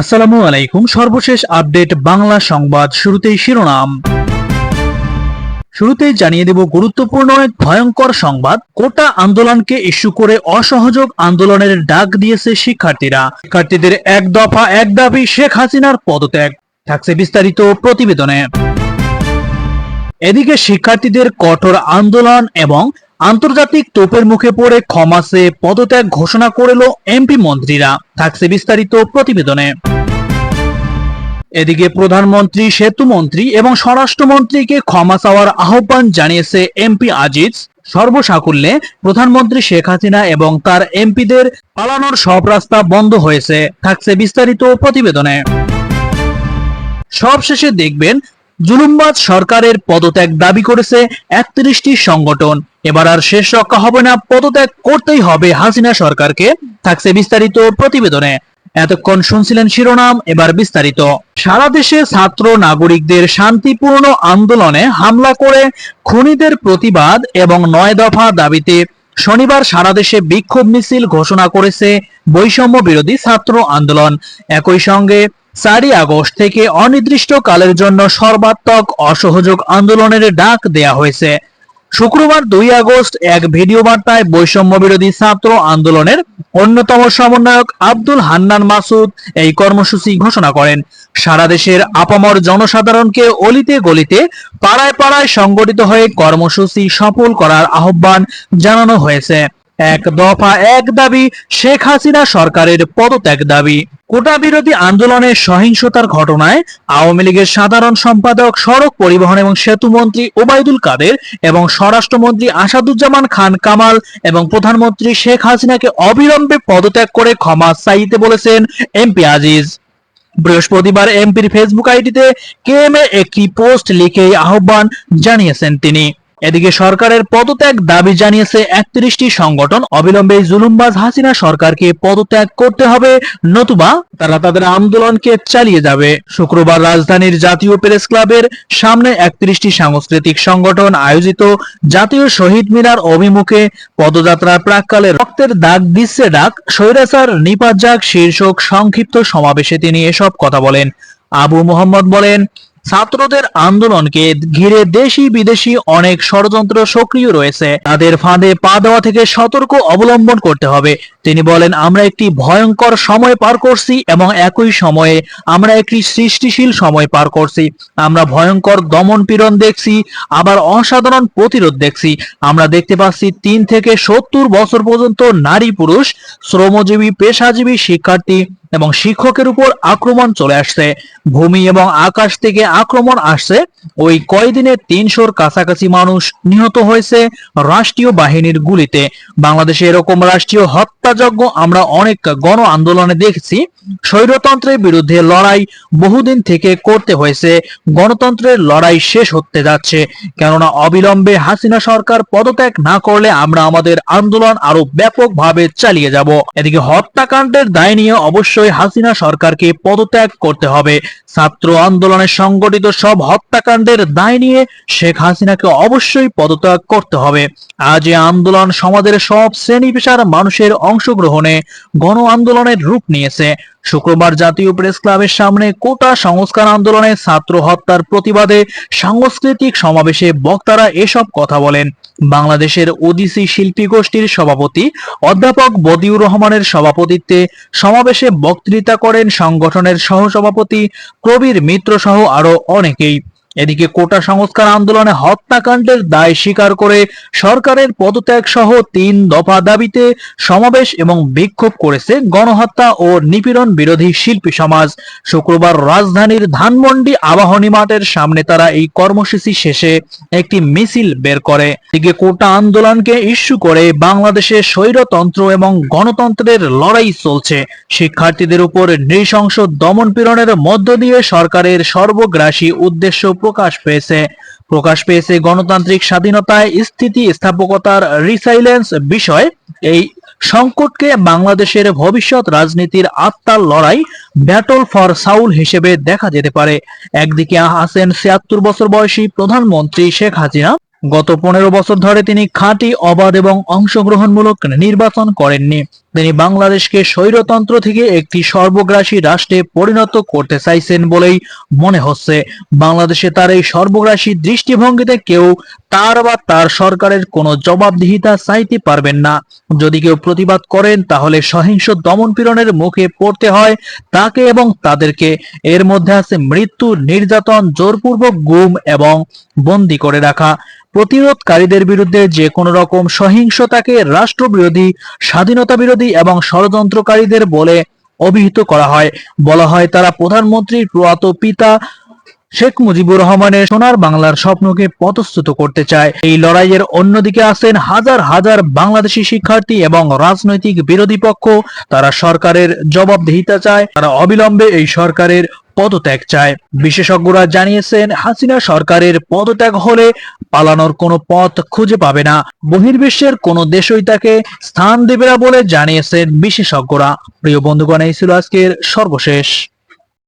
আসসালামু আলাইকুম। সর্বশেষ আপডেট বাংলা সংবাদ শুরুতেই শিরোনাম। শুরুতেই জানিয়ে দেব গুরুত্বপূর্ণ এক ভয়ঙ্কর সংবাদ। কোটা আন্দোলনকে ইস্যু করে অসহযোগ আন্দোলনের ডাক দিয়েছে শিক্ষার্থীরা। শিক্ষার্থীদের এক দফা, এক দাবি, শেখ হাসিনার পদত্যাগ। থাকছে বিস্তারিত প্রতিবেদনে। এদিকে শিক্ষার্থীদের কঠোর আন্দোলন এবং আন্তর্জাতিক তোপের মুখে পড়ে ক্ষমাসে পদত্যাগ ঘোষণা করল এমপি মন্ত্রীরা। থাকছে বিস্তারিত প্রতিবেদনে। এদিকে প্রধানমন্ত্রী, সেতু মন্ত্রী এবং স্বরাষ্ট্রমন্ত্রীকে ক্ষমা চাওয়ার আহ্বান জানিয়েছে এমপি আজিজ। সর্বসাকুল্যে প্রধানমন্ত্রী শেখ হাসিনা এবং তার এমপিদের পালানোর সব রাস্তা বন্ধ হয়েছে। থাকছে বিস্তারিত প্রতিবেদনে। সবশেষে দেখবেন জুলুমবাজ সরকারের পদত্যাগ দাবি করেছে একত্রিশটি সংগঠন। এবার আর শেষ রক্ষা হবে না, পদত্যাগ করতেই হবে হাসিনা সরকারকে, থাকছে বিস্তারিত প্রতিবেদনে। এতক্ষণ শুনছিলেন শিরোনাম, এবার বিস্তারিত। সারা দেশে ছাত্র নাগরিকদের শান্তিপূর্ণ আন্দোলনে হামলা করে খুনিদের প্রতিবাদ এবং নয় দফা দাবিতে শনিবার সারা দেশে বিক্ষোভ মিছিল ঘোষণা করেছে বৈষম্য বিরোধী ছাত্র আন্দোলন। একই সঙ্গে চারই আগস্ট থেকে অনির্দিষ্টকালের জন্য সর্বাত্মক অসহযোগ আন্দোলনের ডাক দেয়া হয়েছে। শুক্রবার দুই আগস্ট এক ভিডিও বার্তায় বৈষম্য বিরোধী ছাত্র আন্দোলনের অন্যতম সমন্বয়ক আব্দুল হান্নান মাসুদ এই কর্মসূচি ঘোষণা করেন। সারা দেশের আপামর জনসাধারণকে অলিতে গলিতে, পাড়ায় পাড়ায় সংগঠিত হয়ে কর্মসূচি সফল করার আহ্বান জানানো হয়েছে। এক দফা এক দাবি, শেখ হাসিনা সরকারের পদত্যাগ দাবি। কোটা বিরোধী আন্দোলনের সহিংসতার ঘটনায় আওয়ামী লীগের সাধারণ সম্পাদক, সড়ক পরিবহন এবং সেতু মন্ত্রী ওবায়দুল কাদের এবং স্বরাষ্ট্রমন্ত্রী আসাদুজ্জামান খান কামাল এবং প্রধানমন্ত্রী শেখ হাসিনাকে অবিলম্বে পদত্যাগ করে ক্ষমা চাইতে বলেছেন এমপি আজিজ। বৃহস্পতিবার এমপির ফেসবুক আইডিতে কেএমএ একটি পোস্ট লিখে আহ্বান জানিয়েছেন তিনি। এদিকে সরকারের পদত্যাগ দাবি জানিয়েছে একত্রিশটি সংগঠন। অবিলম্বে জুলুমবাজ হাসিনা সরকারকে পদত্যাগ করতে হবে, নতুবা তারা তাদের আন্দোলনকে চালিয়ে যাবে। শুক্রবার রাজধানীর জাতীয় প্রেস ক্লাবের সামনে একত্রিশটি সাংস্কৃতিক সংগঠন আয়োজিত জাতীয় শহীদ মিনার অভিমুখে পদযাত্রার প্রাককালে রক্তের দাগ দিচ্ছে ডাক স্বৈরাচার, নিপাত শীর্ষক সংক্ষিপ্ত সমাবেশে তিনি এসব কথা বলেন। আবু মোহাম্মদ বলেন ছাত্রদের আন্দোলনকে ঘিরে দেশি বিদেশি অনেক ষড়যন্ত্র সক্রিয় রয়েছে। তাদের ফাঁদে পা দেওয়া থেকে সতর্ক অবলম্বন করতে হবে। তিনি বলেন, আমরা একটি ভয়ঙ্কর সময় পার করছি এবং একই সময়ে আমরা একটি সৃষ্টিশীল সময় পার করছি। আমরা ভয়ঙ্কর দমন পীড়ন দেখছি, আবার অসাধারণ প্রতিরোধ দেখছি। আমরা দেখতে পাচ্ছি, তিন থেকে সত্তর বছর পর্যন্ত নারী পুরুষ, শ্রমজীবী, পেশাজীবী শিক্ষার্থী এবং শিক্ষকের উপর আক্রমণ চলে আসছে। ভূমি এবং আকাশ থেকে আক্রমণ আসছে। ওই কয়দিনে তিনশোর কাছাকাছি মানুষ নিহত হয়েছে রাষ্ট্রীয় বাহিনীর গুলিতে। বাংলাদেশে এরকম রাষ্ট্রীয় হত্যাযজ্ঞ আমরা অনেক গণ আন্দোলনে দেখছি। স্বৈরতন্ত্রের বিরুদ্ধে লড়াই বহুদিন থেকে করতে হয়েছে। গণতন্ত্রের লড়াই শেষ হতে যাচ্ছে। কেননা অবিলম্বে হাসিনা সরকার পদত্যাগ না করলে আমরা আমাদের আন্দোলন আরও ব্যাপকভাবে চালিয়ে যাব। এদিকে হত্যাকাণ্ডের দায় নিয়ে অবশ্যই হাসিনা সরকারকে পদত্যাগ করতে হবে। ছাত্র আন্দোলনে সংগঠিত সব হত্যাকাণ্ডের দায় নিয়ে শেখ হাসিনাকে অবশ্যই পদত্যাগ করতে হবে। আজ এ আন্দোলন সমাজের সব শ্রেণি পেশার মানুষের অংশগ্রহণে গণ আন্দোলনের রূপ নিয়েছে। শুক্রবার জাতীয় প্রেস ক্লাবের সামনে কোটা সংস্কার আন্দোলনে ছাত্র হত্যার প্রতিবাদে সাংস্কৃতিক সমাবেশে বক্তারা এসব কথা বলেন। বাংলাদেশের ওডিসি শিল্পী গোষ্ঠীর সভাপতি অধ্যাপক বদিউর রহমানের সভাপতিত্বে সমাবেশে বক্তৃতা করেন সংগঠনের সহসভাপতি প্রবীর মিত্র সহ আরও অনেকেই। এদিকে কোটা সংস্কার আন্দোলনে হত্যাকাণ্ডের দায় স্বীকার করে সরকারের পদত্যাগ সহ তিন দফা দাবিতে সমাবেশ এবং বিক্ষোভ করেছে গণহত্যা ও নিপীড়ন বিরোধী শিল্পী সমাজ। শুক্রবার রাজধানীর ধানমন্ডি আবাহনী মাঠের সামনে তারা এই কর্মসূচি শেষে একটি মিছিল বের করে। এদিকে কোটা আন্দোলনকে ইস্যু করে বাংলাদেশে স্বৈরতন্ত্র এবং গণতন্ত্রের লড়াই চলছে। শিক্ষার্থীদের উপর নৃশংস দমন পীড়নের মধ্য দিয়ে সরকারের সর্বগ্রাসী উদ্দেশ্য প্রকাশ পেয়েছে। প্রকাশ পেয়েছে গণতান্ত্রিক স্বাধীনতায় স্থিতি স্থাপকতার রিসাইলেন্স বিষয়। এই সংকটকে বাংলাদেশের ভবিষ্যৎ রাজনীতির আত্মার লড়াই ব্যাটল ফর সাউল হিসেবে দেখা যেতে পারে। একদিকে আছেন ছিয়াত্তর বছর বয়সী প্রধানমন্ত্রী শেখ হাসিনা গত পনেরো বছর ধরে তিনি খাঁটি, অবাধ এবং অংশগ্রহণমূলক নির্বাচন করেননি। তিনি বাংলাদেশকে স্বৈরতন্ত্র থেকে একটি সর্বগ্রাসী রাষ্ট্রে পরিণত করতে চাইছেন বলেই মনে হচ্ছে। বাংলাদেশে তার এই সর্বগ্রাসী দৃষ্টিভঙ্গিতে কেউ তার বা তার সরকারের কোনো জবাবদিহিতা চাইতে পারবেন না। যদি কেউ প্রতিবাদ করেন, তাহলে সহিংস দমনপীড়নের মুখে পড়তে হয় তাকে এবং তাদেরকে। এর মধ্যে আছে মৃত্যু, নির্যাতন, জোরপূর্বক গুম এবং বন্দি করে রাখা। প্রতিরোধকারীদের বিরুদ্ধে যে কোনো রকম সহিংসতাকে রাষ্ট্রবিরোধী স্বাধীনতা বিরোধী এবং ষড়যন্ত্রকারীদের বলে অভিহিত করা হয়। বলা হয় তারা প্রধানমন্ত্রীর প্রয়াত পিতা শেখ মুজিবুর রহমানের সোনার বাংলার স্বপ্নকে পথস্তুত করতে চায়। এই লড়াইয়ের অন্যদিকে আছেন হাজার হাজার বাংলাদেশি শিক্ষার্থী এবং রাজনৈতিক বিরোধী পক্ষ। তারা সরকারের জবাবদিহিতা চায়, তারা অবিলম্বে এই সরকারের পদত্যাগ চায়। বিশেষজ্ঞরা জানিয়েছেন, হাসিনা সরকারের পদত্যাগ হলে পালানোর কোনো পথ খুঁজে পাবে না। বহির্বিশ্বের কোনো দেশই তাকে স্থান দেবে না বলে জানিয়েছেন বিশেষজ্ঞরা। প্রিয় বন্ধুগণ, এই ছিল আজকের সর্বশেষ।